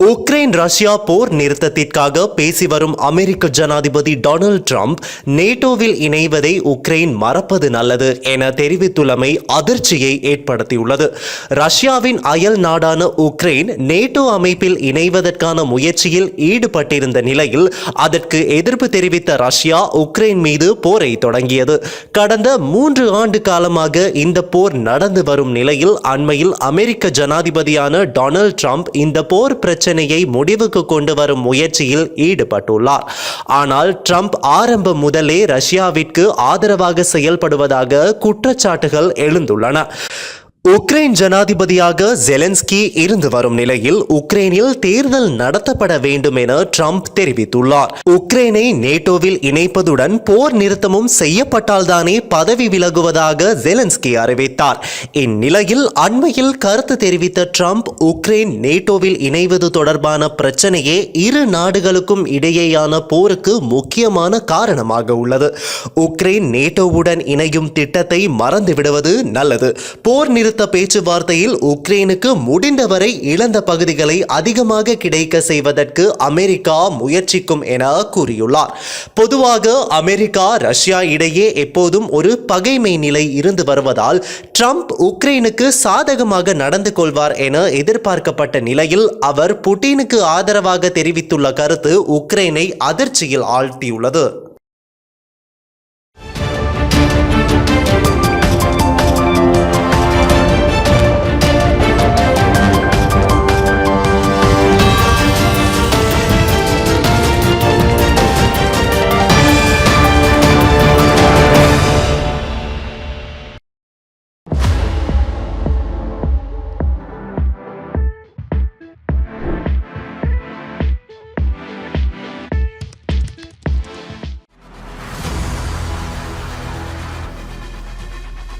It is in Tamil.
உக்ரைன் ரஷ்யா போர் நிறுத்தத்திற்காக பேசி வரும் அமெரிக்க ஜனாதிபதி டொனால்ட் ட்ரம்ப் நேட்டோவில் இணைவதை உக்ரைன் மறப்பது நல்லது என தெரிவித்துள்ளமை அதிர்ச்சியை ஏற்படுத்தியுள்ளது. ரஷ்யாவின் அயல் நாடான உக்ரைன் நேட்டோ அமைப்பில் இணைவதற்கான முயற்சியில் ஈடுபட்டிருந்த நிலையில் அதற்கு எதிர்ப்பு தெரிவித்த ரஷ்யா உக்ரைன் மீது போரை தொடங்கியது. கடந்த மூன்று ஆண்டு காலமாக இந்த போர் நடந்து வரும் நிலையில் அண்மையில் அமெரிக்க ஜனாதிபதியான டொனால்ட் ட்ரம்ப் இந்த போர் பிரச்சனை பிரச்சனையை முடிவுக்கு கொண்டு வரும் முயற்சியில் ஈடுபட்டுள்ளார். ஆனால் ட்ரம்ப் ஆரம்பம் முதலே ரஷ்யாவிற்கு ஆதரவாக செயல்படுவதாக குற்றச்சாட்டுகள் எழுந்துள்ளன. உக்ரைன் ஜனாதிபதியாக ஜெலன்ஸ்கி இருந்து வரும் நிலையில் உக்ரைனில் தேர்தல் நடத்தப்பட வேண்டும் என ட்ரம்ப் தெரிவித்துள்ளார். உக்ரைனை நேட்டோவில் இணைப்பதுடன் போர் நிறுத்தமும் செய்யப்பட்டால்தானே பதவி விலகுவதாக ஜெலன்ஸ்கி அறிவித்தார். இந்நிலையில் அண்மையில் கருத்து தெரிவித்த ட்ரம்ப் உக்ரைன் நேட்டோவில் இணைவது தொடர்பான பிரச்சனையே இரு நாடுகளுக்கும் இடையேயான போருக்கு முக்கியமான காரணமாக உள்ளது. உக்ரைன் நேட்டோவுடன் இணையும் திட்டத்தை மறந்துவிடுவது நல்லது. போர் நிறுத்த பேச்சுவார்த்தையில் உக்ரைனுக்கு முடிந்தவரை இழந்த பகுதிகளை அதிகமாக கிடைக்க செய்வதற்கு அமெரிக்கா முயற்சிக்கும் என கூறியுள்ளார். பொதுவாக அமெரிக்கா ரஷ்யா இடையே எப்போதும் ஒரு பகைமை நிலை இருந்து வருவதால் ட்ரம்ப் உக்ரைனுக்கு சாதகமாக நடந்து கொள்வார் என எதிர்பார்க்கப்பட்ட நிலையில் அவர் புட்டினுக்கு ஆதரவாக தெரிவித்துள்ள கருத்து உக்ரைனை அதிர்ச்சியில் ஆழ்த்தியுள்ளது.